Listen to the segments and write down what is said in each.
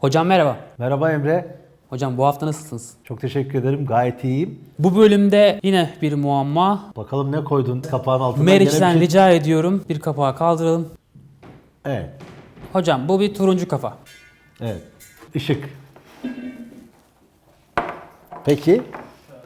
Hocam merhaba. Merhaba Emre. Hocam bu hafta nasılsınız? Çok teşekkür ederim. Gayet iyiyim. Bu bölümde yine bir muamma. Bakalım ne koydun kapağın altına? Meriç'ten şey- rica ediyorum bir kapağı kaldıralım. Evet. Hocam bu bir turuncu kafa. Evet. Işık. Peki.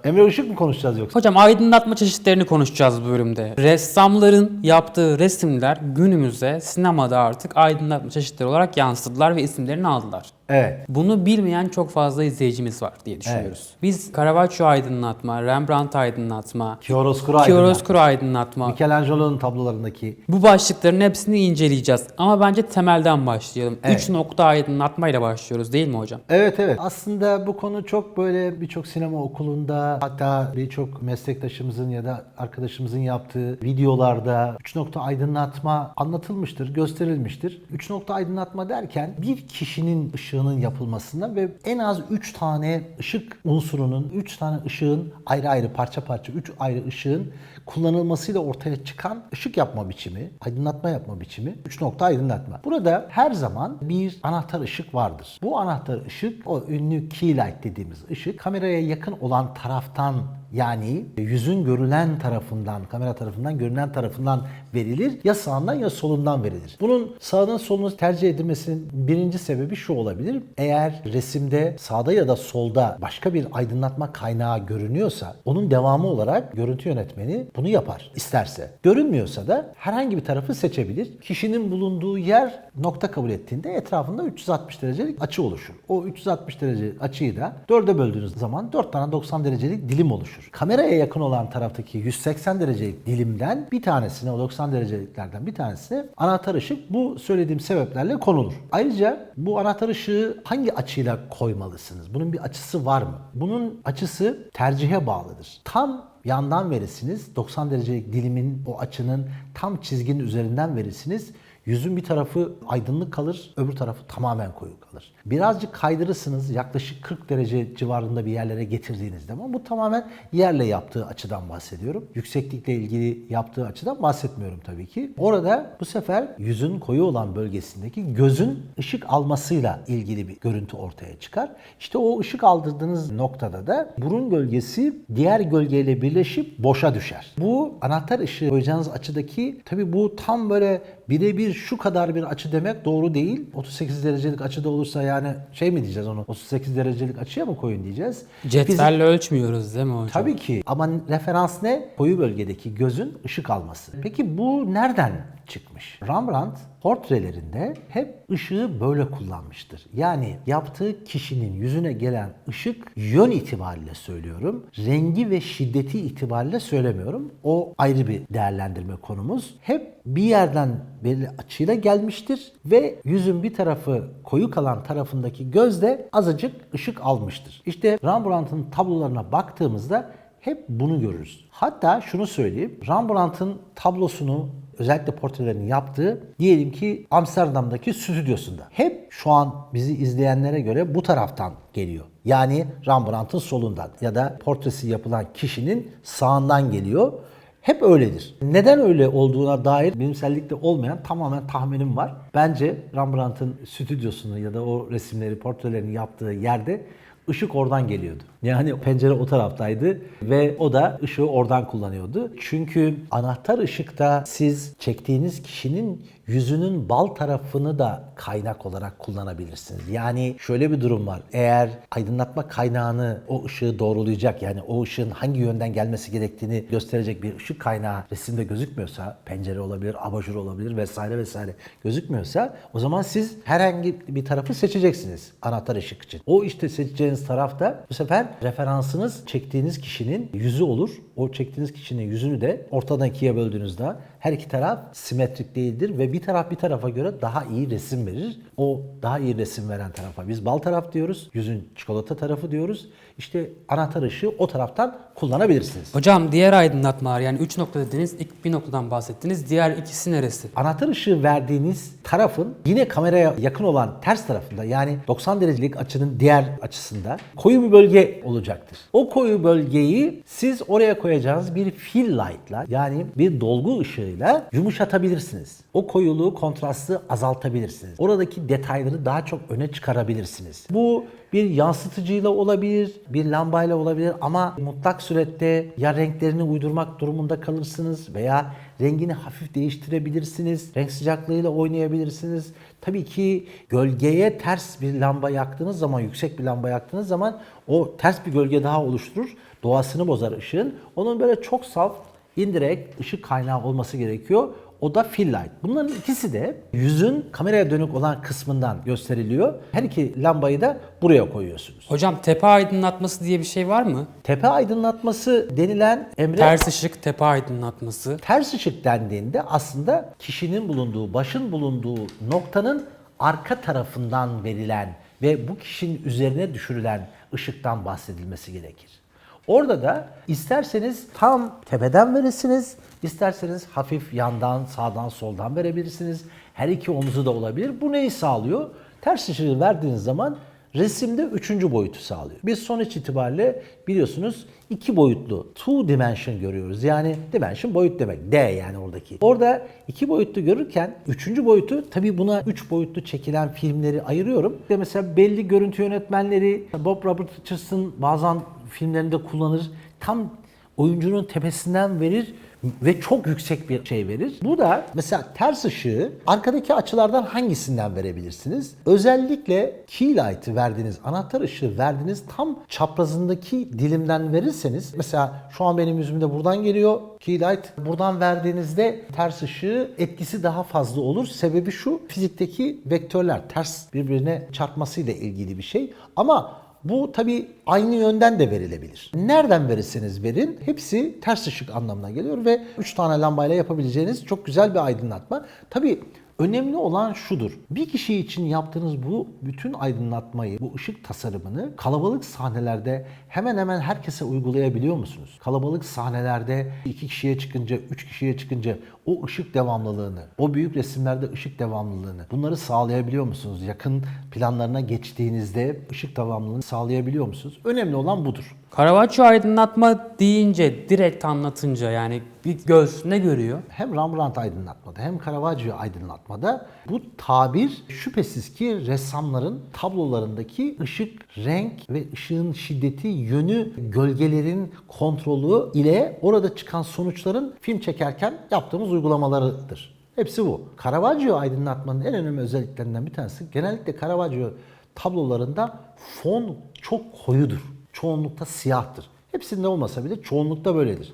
Emre ışık mı konuşacağız yoksa? Hocam aydınlatma çeşitlerini konuşacağız bu bölümde. Ressamların yaptığı resimler günümüzde sinemada artık aydınlatma çeşitleri olarak yansıdılar ve isimlerini aldılar. Evet. Bunu bilmeyen çok fazla izleyicimiz var diye düşünüyoruz. Biz Caravaggio aydınlatma, Rembrandt aydınlatma, Chiaroscuro aydınlatma. chiaroscuro aydınlatma, Michelangelo'nun tablolarındaki Bu başlıkların hepsini inceleyeceğiz. Ama bence temelden başlayalım. Evet. Üç nokta aydınlatmayla başlıyoruz değil mi hocam? Evet evet. Aslında bu konu çok böyle birçok sinema okulunda hatta birçok meslektaşımızın ya da arkadaşımızın yaptığı videolarda 3 nokta aydınlatma anlatılmıştır, gösterilmiştir. 3 nokta aydınlatma derken bir kişinin ışığının yapılmasında ve en az 3 tane ışık unsurunun, 3 tane ışığın ayrı ayrı parça parça 3 ayrı ışığın kullanılmasıyla ortaya çıkan ışık yapma biçimi, aydınlatma yapma biçimi 3 nokta aydınlatma. Burada her zaman bir anahtar ışık vardır. Bu anahtar ışık o ünlü key light dediğimiz ışık kameraya yakın olan taraftan yani yüzün görülen tarafından, kamera tarafından görünen tarafından verilir. Ya sağından ya solundan verilir. Bunun sağdan solunu tercih edilmesinin birinci sebebi şu olabilir. Eğer resimde sağda ya da solda başka bir aydınlatma kaynağı görünüyorsa onun devamı olarak görüntü yönetmeni bunu yapar isterse. Görünmüyorsa da herhangi bir tarafı seçebilir. Kişinin bulunduğu yer nokta kabul ettiğinde etrafında 360 derecelik açı oluşur. O 360 derecelik açıyı da 4'e böldüğünüz zaman 4 tane 90 derecelik dilim oluşur. Kameraya yakın olan taraftaki 180 derecelik dilimden bir tanesine o 90 dereceliklerden bir tanesine anahtar ışık bu söylediğim sebeplerle konulur. Ayrıca bu anahtar ışığı hangi açıyla koymalısınız? Bunun bir açısı var mı? Bunun açısı tercihe bağlıdır. Tam yandan verirsiniz. 90 derecelik dilimin o açının tam çizginin üzerinden verirsiniz. Yüzün bir tarafı aydınlık kalır, öbür tarafı tamamen koyu kalır. Birazcık kaydırırsınız yaklaşık 40 derece civarında bir yerlere getirdiğiniz zaman bu tamamen yerle yaptığı açıdan bahsediyorum. Yükseklikle ilgili yaptığı açıdan bahsetmiyorum tabii ki. Orada bu sefer yüzün koyu olan bölgesindeki gözün ışık almasıyla ilgili bir görüntü ortaya çıkar. İşte o ışık aldırdığınız noktada da burun gölgesi diğer gölgeyle birleşip boşa düşer. Bu anahtar ışığı koyacağınız açıdaki tabii bu tam böyle birebir şu kadar bir açı demek doğru değil. 38 derecelik açıda olursa yani şey mi diyeceğiz onu 38 derecelik açıya mı koyun diyeceğiz. Biz- Cetvelle ölçmüyoruz değil mi hocam? Tabii ki ama referans ne? Koyu bölgedeki gözün ışık alması. Peki bu nereden çıkmış? Rembrandt portrelerinde hep ışığı böyle kullanmıştır. Yani yaptığı kişinin yüzüne gelen ışık yön itibariyle söylüyorum. Rengi ve şiddeti itibariyle söylemiyorum. O ayrı bir değerlendirme konumuz. Hep bir yerden belli açıyla gelmiştir ve yüzün bir tarafı koyu kalan tarafındaki göz de azıcık ışık almıştır. İşte Rembrandt'ın tablolarına baktığımızda hep bunu görürüz. Hatta şunu söyleyeyim. Rembrandt'ın tablosunu özellikle portrelerini yaptığı diyelim ki Amsterdam'daki stüdyosunda. Hep şu an bizi izleyenlere göre bu taraftan geliyor. Yani Rembrandt'ın solundan ya da portresi yapılan kişinin sağından geliyor. Hep öyledir. Neden öyle olduğuna dair bilimsellikte olmayan tamamen tahminim var. Bence Rembrandt'ın stüdyosunu ya da o resimleri, portrelerini yaptığı yerde ışık oradan geliyordu. Yani pencere o taraftaydı ve o da ışığı oradan kullanıyordu. Çünkü anahtar ışıkta siz çektiğiniz kişinin yüzünün bal tarafını da kaynak olarak kullanabilirsiniz. Yani şöyle bir durum var. Eğer aydınlatma kaynağını o ışığı doğrulayacak yani o ışığın hangi yönden gelmesi gerektiğini gösterecek bir ışık kaynağı resimde gözükmüyorsa, pencere olabilir, abajur olabilir vesaire vesaire gözükmüyorsa o zaman siz herhangi bir tarafı seçeceksiniz anahtar ışık için. O işte seçeceğiniz tarafta bu sefer referansınız çektiğiniz kişinin yüzü olur. O çektiğiniz kişinin yüzünü de ortadan ikiye böldüğünüzde her iki taraf simetrik değildir ve bir taraf bir tarafa göre daha iyi resim verir. O daha iyi resim veren tarafa biz bal taraf diyoruz. Yüzün çikolata tarafı diyoruz. işte anahtar ışığı o taraftan kullanabilirsiniz. Hocam diğer aydınlatmalar yani 3 nokta dediniz, ilk bir noktadan bahsettiniz. Diğer ikisi neresi? Anahtar ışığı verdiğiniz tarafın yine kameraya yakın olan ters tarafında yani 90 derecelik açının diğer açısında koyu bir bölge olacaktır. O koyu bölgeyi siz oraya koyacağınız bir fill light'la yani bir dolgu ışığıyla yumuşatabilirsiniz. O koyuluğu, kontrastı azaltabilirsiniz. Oradaki detayları daha çok öne çıkarabilirsiniz. Bu bir yansıtıcıyla olabilir, bir lambayla olabilir ama mutlak surette ya renklerini uydurmak durumunda kalırsınız veya rengini hafif değiştirebilirsiniz. Renk sıcaklığıyla oynayabilirsiniz. Tabii ki gölgeye ters bir lamba yaktığınız zaman, yüksek bir lamba yaktığınız zaman o ters bir gölge daha oluşturur. Doğasını bozar ışığın. Onun böyle çok saf, indirekt ışık kaynağı olması gerekiyor. O da fill light. Bunların ikisi de yüzün kameraya dönük olan kısmından gösteriliyor. Her iki lambayı da buraya koyuyorsunuz. Hocam tepe aydınlatması diye bir şey var mı? Tepe aydınlatması denilen emre Ters ışık, tepe aydınlatması. ters ışık dendiğinde aslında kişinin bulunduğu, başın bulunduğu noktanın arka tarafından verilen ve bu kişinin üzerine düşürülen ışıktan bahsedilmesi gerekir. Orada da isterseniz tam tepeden verirsiniz, isterseniz hafif yandan, sağdan, soldan verebilirsiniz. Her iki omuzu da olabilir. Bu neyi sağlıyor? Ters ışığı verdiğiniz zaman resimde üçüncü boyutu sağlıyor. Biz sonuç itibariyle biliyorsunuz iki boyutlu, two dimension görüyoruz. Yani dimension boyut demek. D yani oradaki. Orada iki boyutlu görürken üçüncü boyutu tabii buna üç boyutlu çekilen filmleri ayırıyorum. Ve mesela belli görüntü yönetmenleri Bob Robert Richardson bazen filmlerinde kullanır. Tam oyuncunun tepesinden verir ve çok yüksek bir şey verir. Bu da mesela ters ışığı arkadaki açılardan hangisinden verebilirsiniz? Özellikle key light'ı verdiğiniz, anahtar ışığı verdiğiniz tam çaprazındaki dilimden verirseniz mesela şu an benim yüzümde buradan geliyor key light. Buradan verdiğinizde ters ışığı etkisi daha fazla olur. Sebebi şu fizikteki vektörler ters birbirine çarpmasıyla ilgili bir şey. Ama bu tabi aynı yönden de verilebilir. Nereden verirseniz verin hepsi ters ışık anlamına geliyor ve 3 tane lambayla yapabileceğiniz çok güzel bir aydınlatma. Tabi önemli olan şudur. Bir kişi için yaptığınız bu bütün aydınlatmayı, bu ışık tasarımını kalabalık sahnelerde hemen hemen herkese uygulayabiliyor musunuz? Kalabalık sahnelerde 2 kişiye çıkınca, 3 kişiye çıkınca o ışık devamlılığını, o büyük resimlerde ışık devamlılığını bunları sağlayabiliyor musunuz? Yakın planlarına geçtiğinizde ışık devamlılığını sağlayabiliyor musunuz? Önemli olan budur. Caravaggio aydınlatma deyince, direkt anlatınca yani bir göz ne görüyor? Hem Rembrandt aydınlatmada hem Caravaggio aydınlatmada bu tabir şüphesiz ki ressamların tablolarındaki ışık, renk ve ışığın şiddeti, yönü, gölgelerin kontrolü ile orada çıkan sonuçların film çekerken yaptığımız uygulamalarıdır. Hepsi bu. Caravaggio aydınlatmanın en önemli özelliklerinden bir tanesi genellikle Caravaggio tablolarında fon çok koyudur. Çoğunlukta siyahtır. Hepsinde olmasa bile çoğunlukta böyledir.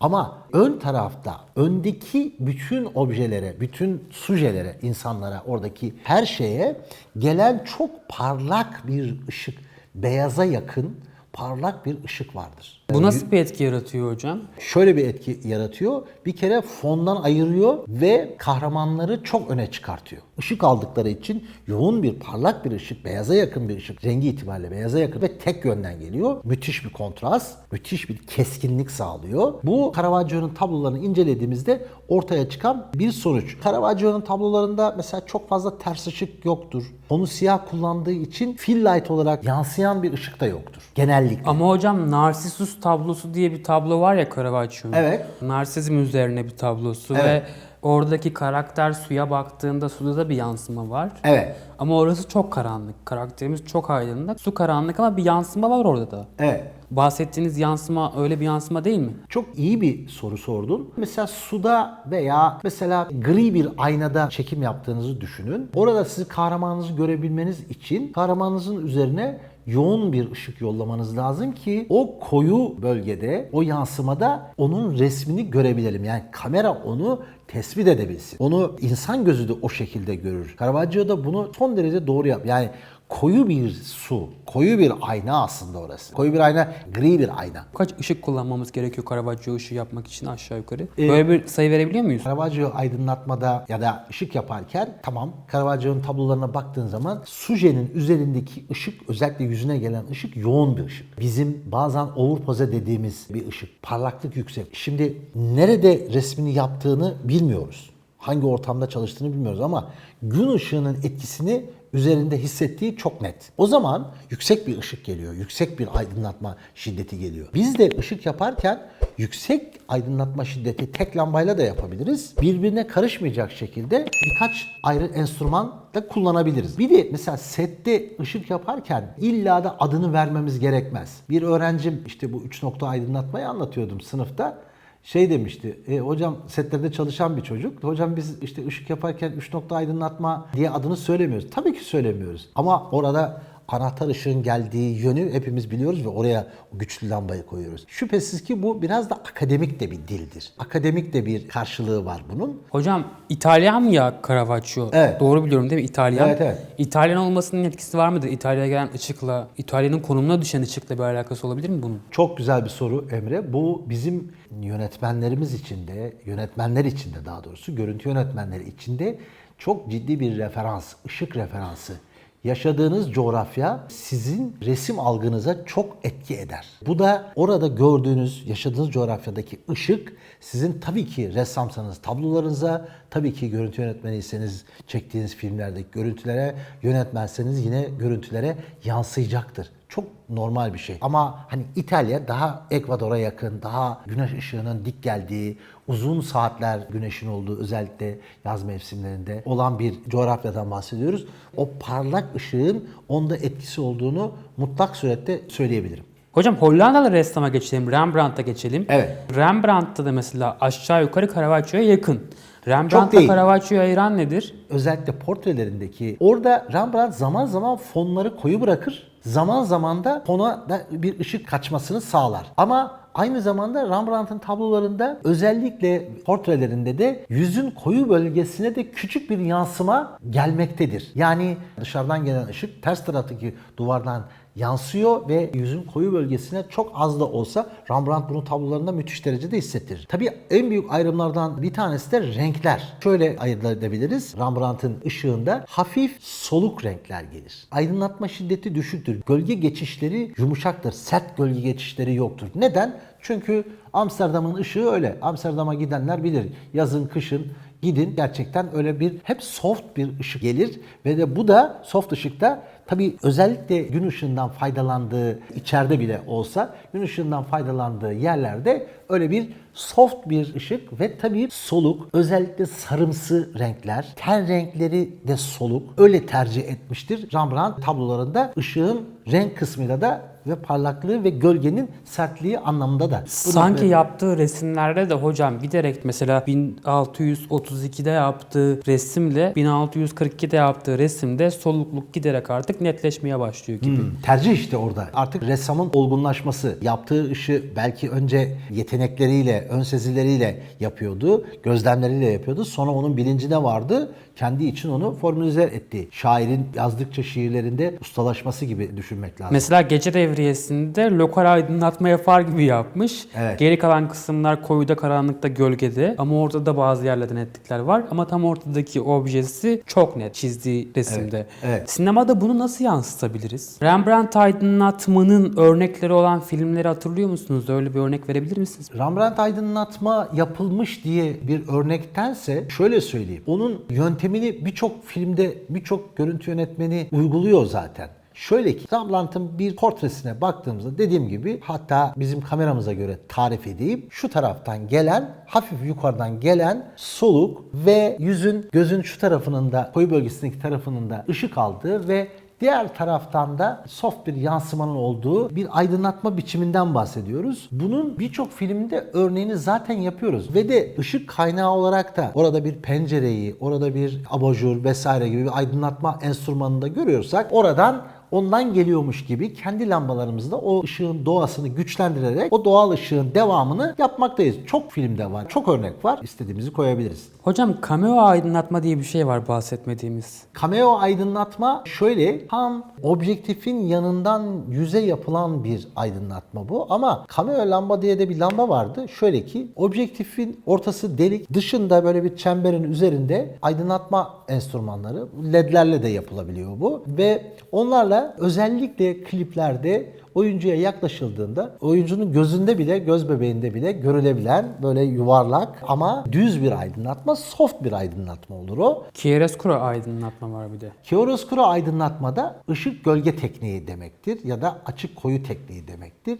Ama ön tarafta, öndeki bütün objelere, bütün sujelere, insanlara, oradaki her şeye gelen çok parlak bir ışık, beyaza yakın parlak bir ışık vardır. Bu nasıl bir etki yaratıyor hocam? Şöyle bir etki yaratıyor. Bir kere fondan ayırıyor ve kahramanları çok öne çıkartıyor. Işık aldıkları için yoğun bir parlak bir ışık, beyaza yakın bir ışık, rengi itibariyle beyaza yakın ve tek yönden geliyor. Müthiş bir kontrast, müthiş bir keskinlik sağlıyor. Bu Caravaggio'nun tablolarını incelediğimizde ortaya çıkan bir sonuç. Caravaggio'nun tablolarında mesela çok fazla ters ışık yoktur. Onu siyah kullandığı için fill light olarak yansıyan bir ışık da yoktur. Genellikle. Ama hocam Narsisus tablosu diye bir tablo var ya Caravaggio'nun. Evet. Narsizm üzerine bir tablosu Evet. ve oradaki karakter suya baktığında suda da bir yansıma var. Evet. Ama orası çok karanlık. Karakterimiz çok aydınlık. Su karanlık ama bir yansıma var orada da. Evet. Bahsettiğiniz yansıma öyle bir yansıma değil mi? Çok iyi bir soru sordun. Mesela suda veya mesela gri bir aynada çekim yaptığınızı düşünün. Orada sizi kahramanınızı görebilmeniz için kahramanınızın üzerine yoğun bir ışık yollamanız lazım ki o koyu bölgede, o yansımada onun resmini görebilelim. Yani kamera onu tespit edebilsin. Onu insan gözü de o şekilde görür. Caravaggio da bunu son derece doğru yap. Yani koyu bir su, koyu bir ayna aslında orası. Koyu bir ayna, gri bir ayna. Kaç ışık kullanmamız gerekiyor Caravaggio ışığı yapmak için aşağı yukarı? Ee, Böyle bir sayı verebiliyor muyuz? Caravaggio aydınlatmada ya da ışık yaparken tamam Caravaggio'nun tablolarına baktığın zaman sujenin üzerindeki ışık özellikle yüzüne gelen ışık yoğun bir ışık. Bizim bazen overpose dediğimiz bir ışık. Parlaklık yüksek. Şimdi nerede resmini yaptığını bilmiyoruz. Hangi ortamda çalıştığını bilmiyoruz ama gün ışığının etkisini üzerinde hissettiği çok net. O zaman yüksek bir ışık geliyor. Yüksek bir aydınlatma şiddeti geliyor. Biz de ışık yaparken yüksek aydınlatma şiddeti tek lambayla da yapabiliriz. Birbirine karışmayacak şekilde birkaç ayrı enstrüman da kullanabiliriz. Bir de mesela sette ışık yaparken illa da adını vermemiz gerekmez. Bir öğrencim işte bu üç nokta aydınlatmayı anlatıyordum sınıfta şey demişti. E, hocam setlerde çalışan bir çocuk. Hocam biz işte ışık yaparken 3 nokta aydınlatma diye adını söylemiyoruz. Tabii ki söylemiyoruz. Ama orada anahtar ışığın geldiği yönü hepimiz biliyoruz ve oraya güçlü lambayı koyuyoruz. Şüphesiz ki bu biraz da akademik de bir dildir. Akademik de bir karşılığı var bunun. Hocam İtalyan ya Caravaggio. Evet. Doğru biliyorum değil mi? İtalyan. Evet, evet. İtalyan olmasının etkisi var mıdır? İtalya'ya gelen ışıkla, İtalya'nın konumuna düşen ışıkla bir alakası olabilir mi bunun? Çok güzel bir soru Emre. Bu bizim yönetmenlerimiz için de, yönetmenler için de daha doğrusu, görüntü yönetmenleri için de çok ciddi bir referans, ışık referansı. Yaşadığınız coğrafya sizin resim algınıza çok etki eder. Bu da orada gördüğünüz, yaşadığınız coğrafyadaki ışık sizin tabii ki ressamsanız tablolarınıza, tabii ki görüntü yönetmeniyseniz çektiğiniz filmlerdeki görüntülere, yönetmenseniz yine görüntülere yansıyacaktır. Çok normal bir şey. Ama hani İtalya daha Ekvador'a yakın, daha güneş ışığının dik geldiği, uzun saatler güneşin olduğu özellikle yaz mevsimlerinde olan bir coğrafyadan bahsediyoruz. O parlak ışığın onda etkisi olduğunu mutlak surette söyleyebilirim. Hocam Hollandalı ressama geçelim, Rembrandt'a geçelim. Evet. Rembrandt'ta da mesela aşağı yukarı Caravaggio'ya yakın. Rembrandt'la. Caravaggio'yu ayıran nedir? özellikle portrelerindeki orada Rembrandt zaman zaman fonları koyu bırakır. Zaman zaman da fona da bir ışık kaçmasını sağlar. Ama aynı zamanda Rembrandt'ın tablolarında özellikle portrelerinde de yüzün koyu bölgesine de küçük bir yansıma gelmektedir. Yani dışarıdan gelen ışık ters taraftaki duvardan yansıyor ve yüzün koyu bölgesine çok az da olsa Rembrandt bunu tablolarında müthiş derecede hissettirir. Tabii en büyük ayrımlardan bir tanesi de renkler. Şöyle ayırt edebiliriz. Rembrandt'ın ışığında hafif soluk renkler gelir. Aydınlatma şiddeti düşüktür. Gölge geçişleri yumuşaktır. Sert gölge geçişleri yoktur. Neden? Çünkü Amsterdam'ın ışığı öyle. Amsterdam'a gidenler bilir. Yazın, kışın gidin gerçekten öyle bir hep soft bir ışık gelir ve de bu da soft ışıkta tabii özellikle gün ışığından faydalandığı içeride bile olsa gün ışığından faydalandığı yerlerde öyle bir soft bir ışık ve tabii soluk özellikle sarımsı renkler ten renkleri de soluk öyle tercih etmiştir. Rembrandt tablolarında ışığın renk kısmıyla da ve parlaklığı ve gölgenin sertliği anlamında da. Bunu Sanki böyle- yaptığı resimlerde de hocam giderek mesela 1632'de yaptığı resimle 1642'de yaptığı resimde solukluk giderek artık netleşmeye başlıyor gibi. Hmm, tercih işte orada. Artık ressamın olgunlaşması, yaptığı işi belki önce yetenekleriyle, ön sezileriyle yapıyordu, gözlemleriyle yapıyordu. Sonra onun bilincine vardı. Kendi için onu formülize etti. Şairin yazdıkça şiirlerinde ustalaşması gibi düşünmek lazım. Mesela Gece Devriyesi'nde lokal aydınlatma yapar gibi yapmış. Evet. Geri kalan kısımlar koyuda, karanlıkta, gölgede. Ama orada da bazı yerlerde netlikler var. Ama tam ortadaki objesi çok net çizdiği resimde. Evet, evet. Sinemada bunu nasıl yansıtabiliriz? Rembrandt aydınlatmanın örnekleri olan filmleri hatırlıyor musunuz? Öyle bir örnek verebilir misiniz? Rembrandt aydınlatma yapılmış diye bir örnektense şöyle söyleyeyim. Onun yöntemini birçok filmde birçok görüntü yönetmeni uyguluyor zaten. Şöyle ki Rembrandt'ın bir portresine baktığımızda dediğim gibi hatta bizim kameramıza göre tarif edeyim. Şu taraftan gelen hafif yukarıdan gelen soluk ve yüzün gözün şu tarafının da koyu bölgesindeki tarafının da ışık aldığı ve Diğer taraftan da soft bir yansımanın olduğu bir aydınlatma biçiminden bahsediyoruz. Bunun birçok filmde örneğini zaten yapıyoruz. Ve de ışık kaynağı olarak da orada bir pencereyi, orada bir abajur vesaire gibi bir aydınlatma enstrümanını da görüyorsak oradan ondan geliyormuş gibi kendi lambalarımızda o ışığın doğasını güçlendirerek o doğal ışığın devamını yapmaktayız. Çok filmde var, çok örnek var. İstediğimizi koyabiliriz. Hocam cameo aydınlatma diye bir şey var bahsetmediğimiz. Cameo aydınlatma şöyle tam objektifin yanından yüze yapılan bir aydınlatma bu ama cameo lamba diye de bir lamba vardı. Şöyle ki objektifin ortası delik dışında böyle bir çemberin üzerinde aydınlatma enstrümanları ledlerle de yapılabiliyor bu ve onlarla özellikle kliplerde oyuncuya yaklaşıldığında oyuncunun gözünde bile göz bebeğinde bile görülebilen böyle yuvarlak ama düz bir aydınlatma soft bir aydınlatma olur o. Chiaroscuro aydınlatma var bir de. Chiaroscuro aydınlatmada ışık gölge tekniği demektir ya da açık koyu tekniği demektir.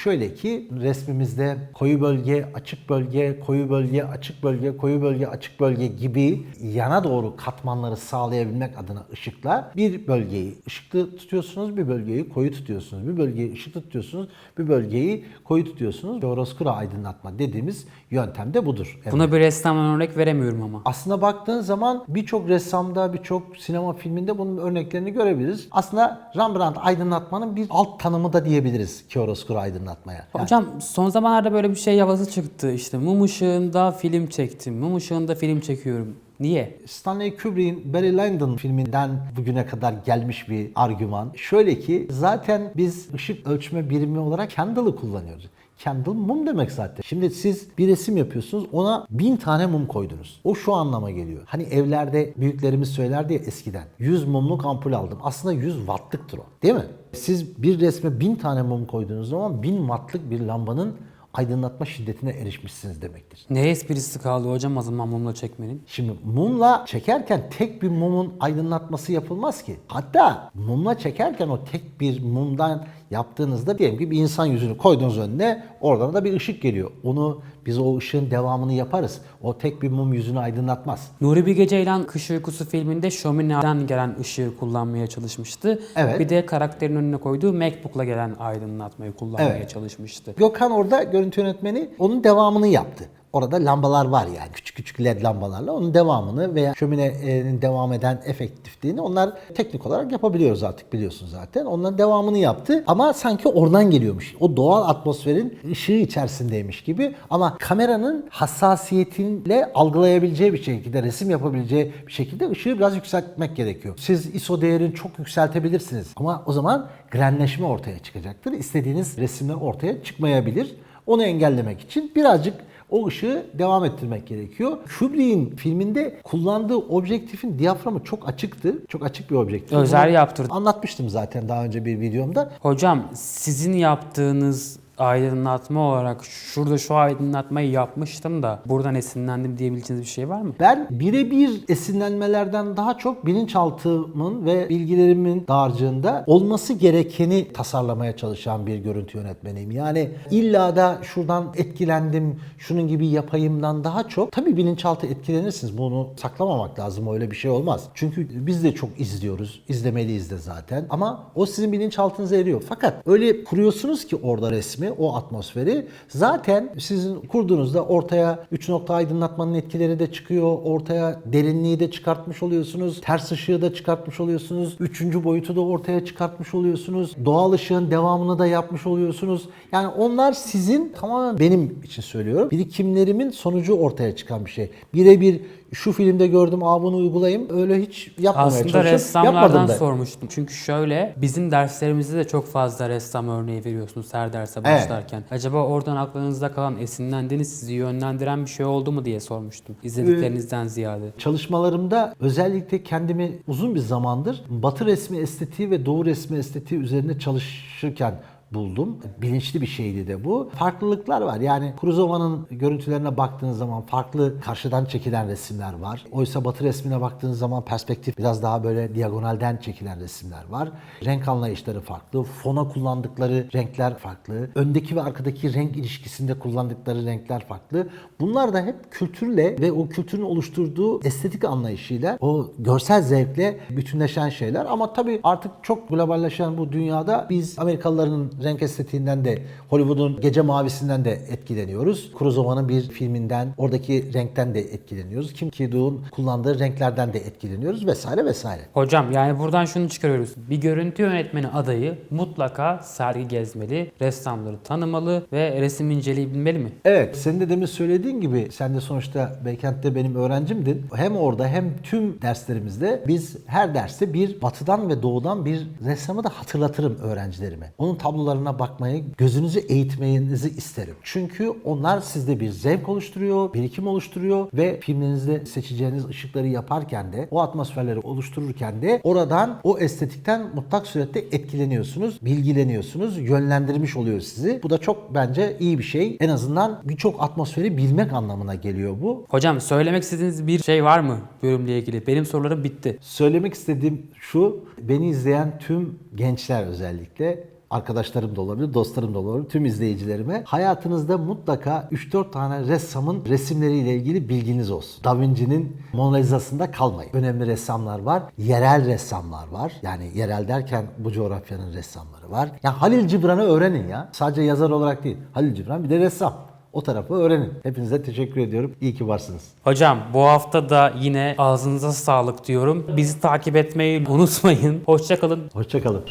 Şöyle ki resmimizde koyu bölge, açık bölge, koyu bölge, açık bölge, koyu bölge, açık bölge gibi yana doğru katmanları sağlayabilmek adına ışıkla bir bölgeyi ışıklı tutuyorsunuz, bir bölgeyi koyu tutuyorsunuz, bir bölgeyi ışıklı tutuyorsunuz, bir bölgeyi koyu tutuyorsunuz. Chiaroscuro aydınlatma dediğimiz yöntem de budur. Evet. Buna bir ressamdan örnek veremiyorum ama. Aslında baktığın zaman birçok ressamda, birçok sinema filminde bunun örneklerini görebiliriz. Aslında Rembrandt aydınlatmanın bir alt tanımı da diyebiliriz chiaroscuro aydınlatmaya. Yani Hocam son zamanlarda böyle bir şey havası çıktı. İşte mum ışığında film çektim. Mum ışığında film çekiyorum. Niye? Stanley Kubrick'in Barry Lyndon filminden bugüne kadar gelmiş bir argüman. Şöyle ki zaten biz ışık ölçme birimi olarak candle'ı kullanıyoruz. Candle mum demek zaten. Şimdi siz bir resim yapıyorsunuz ona bin tane mum koydunuz. O şu anlama geliyor. Hani evlerde büyüklerimiz söylerdi ya eskiden. 100 mumluk ampul aldım. Aslında 100 wattlıktır o. Değil mi? Siz bir resme bin tane mum koyduğunuz zaman 1000 wattlık bir lambanın aydınlatma şiddetine erişmişsiniz demektir. Ne esprisi kaldı hocam o zaman mumla çekmenin? Şimdi mumla çekerken tek bir mumun aydınlatması yapılmaz ki. Hatta mumla çekerken o tek bir mumdan yaptığınızda diyelim ki bir insan yüzünü koydunuz önüne oradan da bir ışık geliyor. Onu biz o ışığın devamını yaparız. O tek bir mum yüzünü aydınlatmaz. Nuri Bilge Ceylan Kış Uykusu filminde şömineden gelen ışığı kullanmaya çalışmıştı. Evet. Bir de karakterin önüne koyduğu Macbook'la gelen aydınlatmayı kullanmaya Evet. çalışmıştı. Gökhan orada görüntü yönetmeni onun devamını yaptı. Orada lambalar var yani küçük küçük led lambalarla onun devamını veya şöminenin devam eden efektifliğini onlar teknik olarak yapabiliyoruz artık biliyorsun zaten. Onların devamını yaptı ama sanki oradan geliyormuş. O doğal atmosferin ışığı içerisindeymiş gibi ama kameranın hassasiyetiyle algılayabileceği bir şekilde resim yapabileceği bir şekilde ışığı biraz yükseltmek gerekiyor. Siz ISO değerini çok yükseltebilirsiniz ama o zaman grenleşme ortaya çıkacaktır. İstediğiniz resimler ortaya çıkmayabilir. Onu engellemek için birazcık o ışığı devam ettirmek gerekiyor. Kubrick'in filminde kullandığı objektifin diyaframı çok açıktı. Çok açık bir objektif. Özel yaptırdı. Anlatmıştım zaten daha önce bir videomda. Hocam sizin yaptığınız aydınlatma olarak şurada şu aydınlatmayı yapmıştım da buradan esinlendim diyebileceğiniz bir şey var mı? Ben birebir esinlenmelerden daha çok bilinçaltımın ve bilgilerimin dağarcığında olması gerekeni tasarlamaya çalışan bir görüntü yönetmeniyim. Yani illa da şuradan etkilendim, şunun gibi yapayımdan daha çok tabii bilinçaltı etkilenirsiniz. Bunu saklamamak lazım. Öyle bir şey olmaz. Çünkü biz de çok izliyoruz. izlemeliyiz de zaten. Ama o sizin bilinçaltınıza eriyor. Fakat öyle kuruyorsunuz ki orada resmi, o atmosferi zaten sizin kurduğunuzda ortaya 3 nokta aydınlatmanın etkileri de çıkıyor. Ortaya derinliği de çıkartmış oluyorsunuz. Ters ışığı da çıkartmış oluyorsunuz. Üçüncü boyutu da ortaya çıkartmış oluyorsunuz. Doğal ışığın devamını da yapmış oluyorsunuz. Yani onlar sizin tamamen benim için söylüyorum. Birikimlerimin sonucu ortaya çıkan bir şey. Birebir şu filmde gördüm, aa bunu uygulayayım. Öyle hiç yapmamaya Aslında ressamlardan sormuştum. Çünkü şöyle bizim derslerimizde de çok fazla ressam örneği veriyorsunuz her derse Evet. başlarken. Acaba oradan aklınızda kalan esinlendiğiniz sizi yönlendiren bir şey oldu mu diye sormuştum. İzlediklerinizden ziyade. Çalışmalarımda özellikle kendimi uzun bir zamandır Batı resmi estetiği ve Doğu resmi estetiği üzerine çalışırken buldum. Bilinçli bir şeydi de bu. Farklılıklar var. Yani Kuruzova'nın görüntülerine baktığınız zaman farklı karşıdan çekilen resimler var. Oysa Batı resmine baktığınız zaman perspektif biraz daha böyle diagonalden çekilen resimler var. Renk anlayışları farklı. Fona kullandıkları renkler farklı. Öndeki ve arkadaki renk ilişkisinde kullandıkları renkler farklı. Bunlar da hep kültürle ve o kültürün oluşturduğu estetik anlayışıyla, o görsel zevkle bütünleşen şeyler. Ama tabii artık çok globalleşen bu dünyada biz Amerikalıların renk estetiğinden de Hollywood'un gece mavisinden de etkileniyoruz. Kurozawa'nın bir filminden, oradaki renkten de etkileniyoruz. Kim Ki-duk'un kullandığı renklerden de etkileniyoruz vesaire vesaire. Hocam yani buradan şunu çıkarıyoruz. Bir görüntü yönetmeni adayı mutlaka sergi gezmeli, ressamları tanımalı ve resim inceleyebilmeli mi? Evet, senin de demin söylediğin gibi sen de sonuçta Beykent'te benim öğrencimdin. Hem orada hem tüm derslerimizde biz her derste bir batıdan ve doğudan bir ressamı da hatırlatırım öğrencilerime. Onun tablolarına bakmayı, gözünüzü eğitmenizi isterim. Çünkü onlar sizde bir zevk oluşturuyor, birikim oluşturuyor ve filmlerinizde seçeceğiniz ışıkları yaparken de, o atmosferleri oluştururken de oradan, o estetikten mutlak surette etkileniyorsunuz, bilgileniyorsunuz, yönlendirmiş oluyor sizi. Bu da çok bence iyi bir şey. En azından birçok atmosferi bilmek anlamına geliyor bu. Hocam söylemek istediğiniz bir şey var mı bölümle ilgili? Benim sorularım bitti. Söylemek istediğim şu, beni izleyen tüm gençler özellikle arkadaşlarım da olabilir, dostlarım da olabilir, tüm izleyicilerime hayatınızda mutlaka 3-4 tane ressamın resimleriyle ilgili bilginiz olsun. Da Vinci'nin Mona Lisa'sında kalmayın. Önemli ressamlar var, yerel ressamlar var. Yani yerel derken bu coğrafyanın ressamları var. Yani Halil Cibran'ı öğrenin ya. Sadece yazar olarak değil. Halil Cibran bir de ressam. O tarafı öğrenin. Hepinize teşekkür ediyorum. İyi ki varsınız. Hocam bu hafta da yine ağzınıza sağlık diyorum. Bizi takip etmeyi unutmayın. Hoşçakalın. Hoşçakalın.